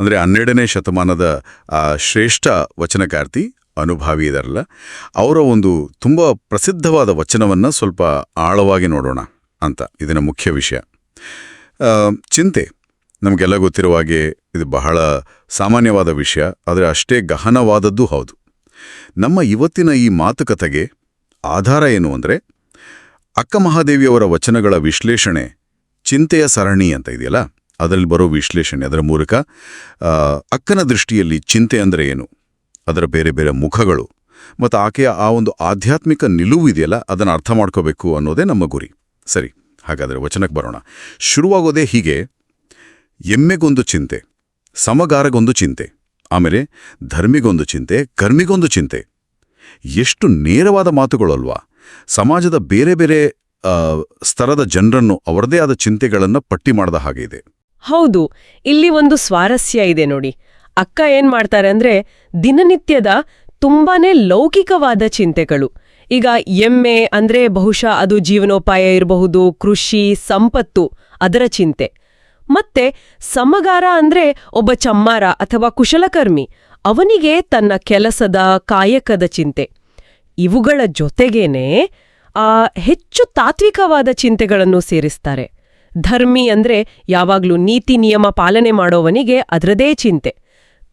ಅಂದರೆ ಹನ್ನೆರಡನೇ ಶತಮಾನದ ಶ್ರೇಷ್ಠ ವಚನಕಾರ್ತಿ ಅನುಭಾವಿ ಇದರಲ್ಲ, ಅವರ ಒಂದು ತುಂಬ ಪ್ರಸಿದ್ಧವಾದ ವಚನವನ್ನು ಸ್ವಲ್ಪ ಆಳವಾಗಿ ನೋಡೋಣ ಅಂತ ಇದನ್ನ ಮುಖ್ಯ ವಿಷಯ. ಚಿಂತೆ ನಮಗೆಲ್ಲ ಗೊತ್ತಿರುವ ಹಾಗೆ ಇದು ಬಹಳ ಸಾಮಾನ್ಯವಾದ ವಿಷಯ, ಆದರೆ ಅಷ್ಟೇ ಗಹನವಾದದ್ದು ಹೌದು. ನಮ್ಮ ಇವತ್ತಿನ ಈ ಮಾತುಕತೆಗೆ ಆಧಾರ ಏನು ಅಂದರೆ, ಅಕ್ಕ ಮಹಾದೇವಿಯವರ ವಚನಗಳ ವಿಶ್ಲೇಷಣೆ ಚಿಂತೆಯ ಸರಣಿ ಅಂತ ಇದೆಯಲ್ಲ? ಅದರಲ್ಲಿ ಬರೋ ವಿಶ್ಲೇಷಣೆ, ಅದರ ಮೂಲಕ ಅಕ್ಕನ ದೃಷ್ಟಿಯಲ್ಲಿ ಚಿಂತೆ ಅಂದರೆ ಏನು? ಅದರ ಬೇರೆ ಬೇರೆ ಮುಖಗಳು. ಮತ್ತು ಆಕೆಯ ಆ ಒಂದು ಆಧ್ಯಾತ್ಮಿಕ ನಿಲುವು ಇದೆಯಲ್ಲ, ಅದನ್ನು ಅರ್ಥ ಮಾಡ್ಕೋಬೇಕು ಅನ್ನೋದೇ ನಮ್ಮ ಗುರಿ. ಸರಿ, ಹಾಗಾದರೆ ವಚನಕ್ಕೆ ಬರೋಣ. ಶುರುವಾಗೋದೇ ಹೀಗೆ, ಎಮ್ಮೆಗೊಂದು ಚಿಂತೆ, ಸಮಗಾರಗೊಂದು ಚಿಂತೆ, ಆಮೇಲೆ ಧರ್ಮಿಗೊಂದು ಚಿಂತೆ, ಕರ್ಮಿಗೊಂದು ಚಿಂತೆ. ಎಷ್ಟು ನೇರವಾದ ಮಾತುಗಳಲ್ವಾ ಸಮಾಜದ ಬೇರೆ ಬೇರೆ ಸ್ತರದ ಜನರನ್ನು ಅವರದೇ ಆದ ಚಿಂತೆಗಳನ್ನು ಪಟ್ಟಿ ಮಾಡದ ಹಾಗೆ ಇದೆ. ಹೌದು, ಇಲ್ಲಿ ಒಂದು ಸ್ವಾರಸ್ಯ ಇದೆ ನೋಡಿ. ಅಕ್ಕ ಏನ್ ಮಾಡ್ತಾರೆ ಅಂದ್ರೆ, ದಿನನಿತ್ಯದ ತುಂಬಾನೇ ಲೌಕಿಕವಾದ ಚಿಂತೆಗಳು. ಈಗ ಎಮ್ಮೆ ಅಂದ್ರೆ ಬಹುಶಃ ಅದು ಜೀವನೋಪಾಯ ಇರಬಹುದು, ಕೃಷಿ, ಸಂಪತ್ತು, ಅದರ ಚಿಂತೆ. ಮತ್ತೆ ಸಮಗಾರ ಅಂದ್ರೆ ಒಬ್ಬ ಚಮ್ಮಾರ ಅಥವಾ ಕುಶಲಕರ್ಮಿ. ಅವನಿಗೆ ತನ್ನ ಕೆಲಸದ, ಕಾಯಕದ ಚಿಂತೆ. ಇವುಗಳ ಜೊತೆಗೇನೆ, ಆ, ಹೆಚ್ಚು ತಾತ್ವಿಕವಾದ ಚಿಂತೆಗಳನ್ನು ಸೇರಿಸ್ತಾರೆ. ಧರ್ಮಿ ಅಂದ್ರೆ ಯಾವಾಗ್ಲೂ ನೀತಿ ನಿಯಮ ಪಾಲನೆ ಮಾಡೋವನಿಗೆ ಅದರದೇ ಚಿಂತೆ.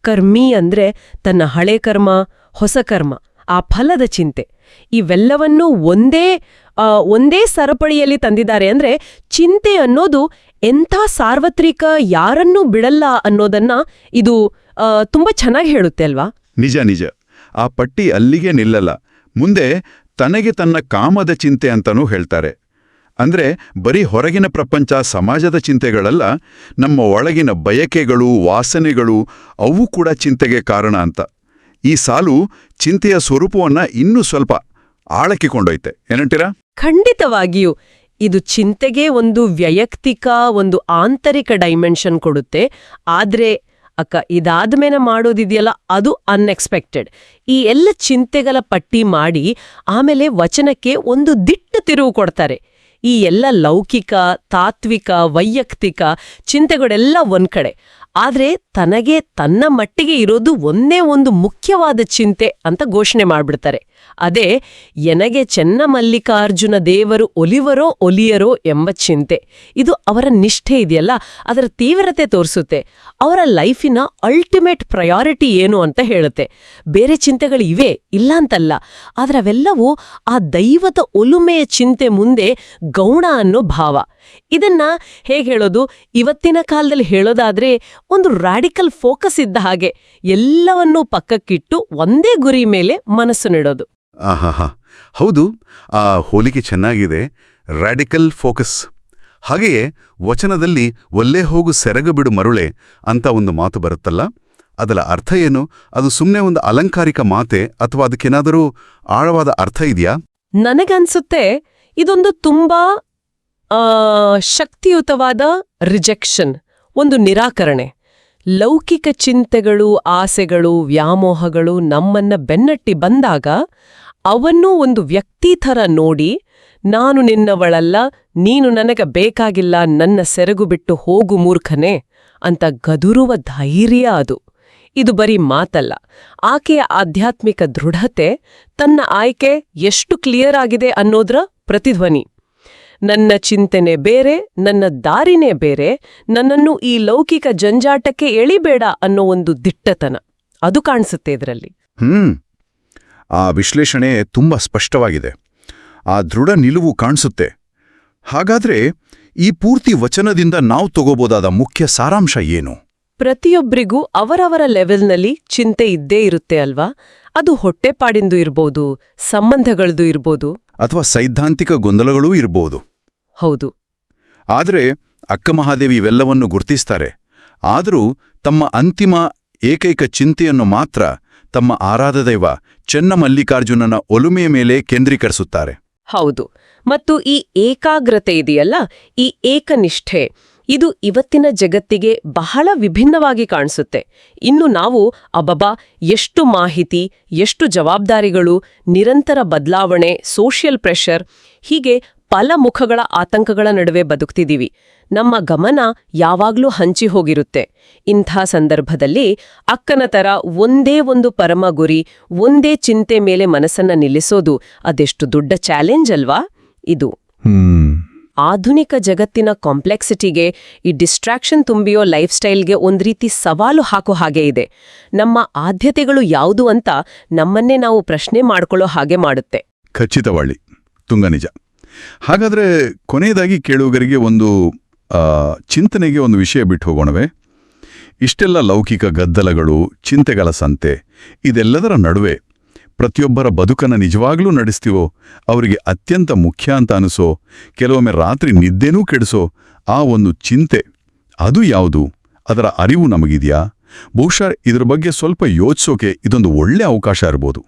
ಕರ್ಮಿ ಅಂದ್ರೆ ತನ್ನ ಹಳೆ ಕರ್ಮ, ಹೊಸ ಕರ್ಮ, ಆ ಫಲದ ಚಿಂತೆ. ಇವೆಲ್ಲವನ್ನೂ ಒಂದೇ ಒಂದೇ ಸರಪಳಿಯಲ್ಲಿ ತಂದಿದ್ದಾರೆ ಅಂದ್ರೆ ಚಿಂತೆ ಅನ್ನೋದು ಎಂಥ ಸಾರ್ವತ್ರಿಕ ಯಾರನ್ನೂ ಬಿಡಲ್ಲ ಅನ್ನೋದನ್ನ ಇದು ತುಂಬಾ ಚೆನ್ನಾಗಿ ಹೇಳುತ್ತೆ ಅಲ್ವಾ? ನಿಜ ನಿಜ. ಆ ಪಟ್ಟಿ ಅಲ್ಲಿಗೆ ನಿಲ್ಲಲ್ಲ. ಮುಂದೆ ತನಗೆ ತನ್ನ ಕಾಮದ ಚಿಂತೆ ಅಂತನೂ ಹೇಳ್ತಾರೆ. ಅಂದ್ರೆ ಬರೀ ಹೊರಗಿನ ಪ್ರಪಂಚ, ಸಮಾಜದ ಚಿಂತೆಗಳಲ್ಲ, ನಮ್ಮ ಒಳಗಿನ ಬಯಕೆಗಳು, ವಾಸನೆಗಳು, ಅವು ಕೂಡ ಚಿಂತೆಗೆ ಕಾರಣ ಅಂತ. ಈ ಸಾಲು ಚಿಂತೆಯ ಸ್ವರೂಪವನ್ನ ಇನ್ನೂ ಸ್ವಲ್ಪ ಆಳಕ್ಕೆ ಕೊಂಡೊಯ್ತೆ. ಏನಂತೀರಾ? ಖಂಡಿತವಾಗಿಯೂ. ಇದು ಚಿಂತೆಗೆ ಒಂದು ವೈಯಕ್ತಿಕ ಒಂದು ಆಂತರಿಕ ಡೈಮೆನ್ಷನ್ ಕೊಡುತ್ತೆ. ಆದ್ರೆ, ಅಕ್ಕ ಇದಾದ್ಮೇಲೆ ಮಾಡೋದಿದೆಯಲ್ಲ, ಅದು ಅನ್ಎಕ್ಸ್ಪೆಕ್ಟೆಡ್ ಈ ಎಲ್ಲ ಚಿಂತೆಗಳ ಪಟ್ಟಿ ಮಾಡಿ ಆಮೇಲೆ ವಚನಕ್ಕೆ ಒಂದು ದಿಟ್ಟ ತಿರುವು ಕೊಡ್ತಾರೆ. ಈ ಎಲ್ಲ ಲೌಕಿಕ ತಾತ್ವಿಕ ವೈಯಕ್ತಿಕ ಚಿಂತೆಗಳೆಲ್ಲ ಒಂದ್ ಕಡೆ. ಆದ್ರೆ ತನಗೆ ತನ್ನ ಮಟ್ಟಿಗೆ ಇರೋದು ಒಂದೇ ಒಂದು ಮುಖ್ಯವಾದ ಚಿಂತೆ ಅಂತ ಘೋಷಣೆ ಮಾಡ್ಬಿಡ್ತಾರೆ. ಅದೇ ಎನಗೆ ಚೆನ್ನ ಮಲ್ಲಿಕಾರ್ಜುನ ದೇವರು ಒಲಿವರೋ ಒಲಿಯರೋ ಎಂಬ ಚಿಂತೆ. ಇದು ಅವರ ನಿಷ್ಠೆ ಇದೆಯಲ್ಲ, ಅದರ ತೀವ್ರತೆ ತೋರಿಸುತ್ತೆ. ಅವರ ಲೈಫಿನ ಅಲ್ಟಿಮೇಟ್ ಪ್ರಯಾರಿಟಿ ಏನು ಅಂತ ಹೇಳುತ್ತೆ. ಬೇರೆ ಚಿಂತೆಗಳು ಇವೆ, ಇಲ್ಲ ಅಂತಲ್ಲ, ಆದರೆ ಅವೆಲ್ಲವೂ ಆ ದೈವದ ಒಲುಮೆಯ ಚಿಂತೆ ಮುಂದೆ ಗೌಣ ಅನ್ನೋ ಭಾವ. ಇದನ್ನ ಹೇಗೆ ಹೇಳೋದು? ಇವತ್ತಿನ ಕಾಲದಲ್ಲಿ ಹೇಳೋದಾದ್ರೆ ಒಂದು ರಾಡಿಕಲ್ ಫೋಕಸ್ ಇದ್ದ ಹಾಗೆ ಎಲ್ಲವನ್ನೂ ಪಕ್ಕಕ್ಕಿಟ್ಟು ಒಂದೇ ಗುರಿ ಮೇಲೆ ಮನಸ್ಸು ನೆಡೋದು. ಹೌದು ಆ ಹೋಲಿಕೆ ಚೆನ್ನಾಗಿದೆ. ರಾಡಿಕಲ್ ಫೋಕಸ್ ಹಾಗೆಯೇ ವಚನದಲ್ಲಿ ಒಲ್ಲೇ ಹೋಗು ಸೆರಗು ಬಿಡು ಮರುಳೆ ಅಂತ ಒಂದು ಮಾತು ಬರುತ್ತಲ್ಲ? ಅದರ ಅರ್ಥ ಏನು? ಅದು ಸುಮ್ಮನೆ ಒಂದು ಅಲಂಕಾರಿಕ ಮಾತೆ? ಅಥವಾ ಅದಕ್ಕೇನಾದರೂ ಆಳವಾದ ಅರ್ಥ ಇದೆಯಾ? ನನಗನ್ಸುತ್ತೆ ಇದೊಂದು ತುಂಬಾ ಶಕ್ತಿಯುತವಾದ ರಿಜೆಕ್ಷನ್, ಒಂದು ನಿರಾಕರಣೆ. ಲೌಕಿಕ ಚಿಂತೆಗಳು, ಆಸೆಗಳು, ವ್ಯಾಮೋಹಗಳು ನಮ್ಮನ್ನ ಬೆನ್ನಟ್ಟಿ ಬಂದಾಗ ಅವನ್ನು ಒಂದು ವ್ಯಕ್ತಿ ಥರ ನೋಡಿ, ನಾನು ನಿನ್ನವಳಲ್ಲ, ನೀನು ನನಗೆ ಬೇಕಾಗಿಲ್ಲ, ನನ್ನ ಸೆರಗು ಬಿಟ್ಟು ಹೋಗು ಮೂರ್ಖನೇ ಅಂತ ಗದುರುವ ಧೈರ್ಯ ಅದು. ಇದು ಬರೀ ಮಾತಲ್ಲ. ಆಕೆಯ ಆಧ್ಯಾತ್ಮಿಕ ದೃಢತೆ ತನ್ನ ಆಯ್ಕೆ ಎಷ್ಟು ಕ್ಲಿಯರ್ ಆಗಿದೆ ಅನ್ನೋದ್ರ ಪ್ರತಿಧ್ವನಿ. ನನ್ನ ಚಿಂತನೆ ಬೇರೆ ನನ್ನ ದಾರಿನೇ ಬೇರೆ ನನ್ನನ್ನು ಈ ಲೌಕಿಕ ಜಂಜಾಟಕ್ಕೆ ಎಳಿಬೇಡ ಅನ್ನೋ ಒಂದು ದಿಟ್ಟತನ. ಅದು ಕಾಣಿಸುತ್ತೆ ಇದರಲ್ಲಿ. ಹ್ಮ್. ಆ ವಿಶ್ಲೇಷಣೆ ತುಂಬಾ ಸ್ಪಷ್ಟವಾಗಿದೆ. ಆ ದೃಢ ನಿಲುವು ಕಾಣಿಸುತ್ತೆ. ಹಾಗಾದ್ರೆ ಈ ಪೂರ್ತಿ ವಚನದಿಂದ ನಾವು ತಗೋಬೋದಾದ ಮುಖ್ಯ ಸಾರಾಂಶ ಏನು? ಪ್ರತಿಯೊಬ್ಬರಿಗೂ ಅವರವರ ಲೆವೆಲ್ನಲ್ಲಿ ಚಿಂತೆ ಇದ್ದೇ ಇರುತ್ತೆ ಅಲ್ವಾ? ಅದು ಹೊಟ್ಟೆಪಾಡಿಂದು ಇರ್ಬೋದು ಸಂಬಂಧಗಳದು ಇರ್ಬೋದು. ಅಥವಾ ಸೈದ್ಧಾಂತಿಕ ಗೊಂದಲಗಳೂ ಇರಬಹುದು ಹೌದು. ಆದರೆ ಅಕ್ಕ ಮಹಾದೇವಿ ಇವೆಲ್ಲವನ್ನು ಗುರ್ತಿಸ್ತಾರೆ. ಆದರೂ ತಮ್ಮ ಅಂತಿಮ ಏಕೈಕ ಚಿಂತೆಯನ್ನು ಮಾತ್ರ ತಮ್ಮ ಆರಾಧದೈವ ಚೆನ್ನಮಲ್ಲಿಕಾರ್ಜುನನ ಒಲುಮೆಯ ಮೇಲೆ ಕೇಂದ್ರೀಕರಿಸುತ್ತಾರೆ. ಹೌದು. ಮತ್ತು ಈ ಏಕಾಗ್ರತೆ ಇದೆಯಲ್ಲ? ಈ ಏಕನಿಷ್ಠೆ. ಇದು ಇವತ್ತಿನ ಜಗತ್ತಿಗೆ ಬಹಳ ವಿಭಿನ್ನವಾಗಿ ಕಾಣಿಸುತ್ತೆ. ಇನ್ನು ನಾವು, ಅಬಬಾ, ಎಷ್ಟು ಮಾಹಿತಿ, ಎಷ್ಟು ಜವಾಬ್ದಾರಿಗಳು, ನಿರಂತರ ಬದಲಾವಣೆ ಸೋಷಿಯಲ್ ಪ್ರೆಷರ್ ಹೀಗೆ ಪಲ ಮುಖಗಳ ಆತಂಕಗಳ ನಡುವೆ ಬದುಕ್ತಿದ್ದೀವಿ. ನಮ್ಮ ಗಮನ ಯಾವಾಗ್ಲೂ ಹಂಚಿ ಹೋಗಿರುತ್ತೆ. ಇಂಥ ಸಂದರ್ಭದಲ್ಲಿ ಅಕ್ಕನ ತರ ಒಂದೇ ಒಂದು ಪರಮ ಗುರಿ, ಒಂದೇ ಚಿಂತೆ ಮೇಲೆ ಮನಸ್ಸನ್ನ ನಿಲ್ಲಿಸೋದು ಅದೆಷ್ಟು ದೊಡ್ಡ ಚಾಲೆಂಜ್ ಅಲ್ವಾ? ಇದು. ಹ್ಮ್. ಆಧುನಿಕ ಜಗತ್ತಿನ ಕಾಂಪ್ಲೆಕ್ಸಿಟಿಗೆ ಈ ಡಿಸ್ಟ್ರಾಕ್ಷನ್ ತುಂಬಿಯೋ ಲೈಫ್ ಸ್ಟೈಲ್ಗೆ ಒಂದು ರೀತಿ ಸವಾಲು ಹಾಕೋ ಹಾಗೆ ಇದೆ. ನಮ್ಮ ಆದ್ಯತೆಗಳು ಯಾವುದು ಅಂತ ನಮ್ಮನ್ನೇ ನಾವು ಪ್ರಶ್ನೆ ಮಾಡ್ಕೊಳ್ಳೋ ಹಾಗೆ ಮಾಡುತ್ತೆ. ಖಚಿತವಳ್ಳಿ. ತುಂಗ ನಿಜ. ಹಾಗಾದ್ರೆ ಕೊನೆಯದಾಗಿ ಕೇಳುಗರಿಗೆ ಒಂದು ಚಿಂತನೆಗೆ ಒಂದು ವಿಷಯ ಬಿಟ್ಟು ಹೋಗೋಣವೇ. ಇಷ್ಟೆಲ್ಲ ಲೌಕಿಕ ಗದ್ದಲಗಳು, ಚಿಂತೆಗಳ ಸಂತೆ, ಇದೆಲ್ಲದರ ನಡುವೆ ಪ್ರತಿಯೊಬ್ಬರ ಬದುಕನ್ನ ನಿಜವಾಗ್ಲೂ ನಡೆಸ್ತೀವೋ, ಅವರಿಗೆ ಅತ್ಯಂತ ಮುಖ್ಯ ಅಂತ ಅನಿಸೋ, ಕೆಲವೊಮ್ಮೆ ರಾತ್ರಿ ನಿದ್ದೆನೂ ಕೆಡಿಸೋ ಆ ಒಂದು ಚಿಂತೆ, ಅದು ಯಾವುದು? ಅದರ ಅರಿವು ನಮಗಿದೆಯಾ? ಬಹುಶಃ ಇದರ ಬಗ್ಗೆ ಸ್ವಲ್ಪ ಯೋಚಿಸೋಕೆ ಇದೊಂದು ಒಳ್ಳೆ ಅವಕಾಶ ಇರ್ಬೋದು.